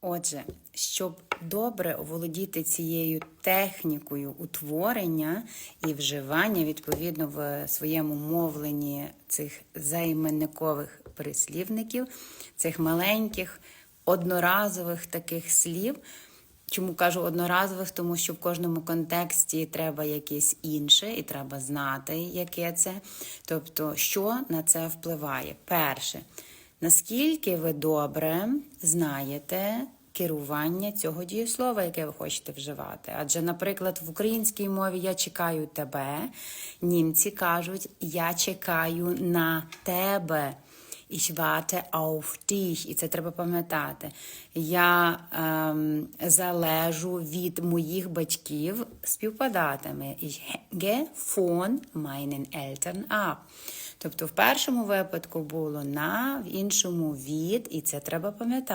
Отже, щоб добре оволодіти цією технікою утворення і вживання, відповідно, в своєму мовленні цих займенникових прислівників, цих маленьких одноразових таких слів. Чому кажу одноразових? Тому що в кожному контексті треба якесь інше, і треба знати, яке це. Тобто, що на це впливає? Перше, наскільки ви добре знаєте керування цього дієслова, яке ви хочете вживати? Адже, наприклад, в українській мові я чекаю тебе, німці кажуть я чекаю на тебе. Ich warte auf dich. І це треба пам'ятати. Я ем, залежу від моїх батьків співпадатиме. Ich hänge von meinen Eltern ab. Тобто в першому випадку було на, в іншому від, і це треба пам'ятати.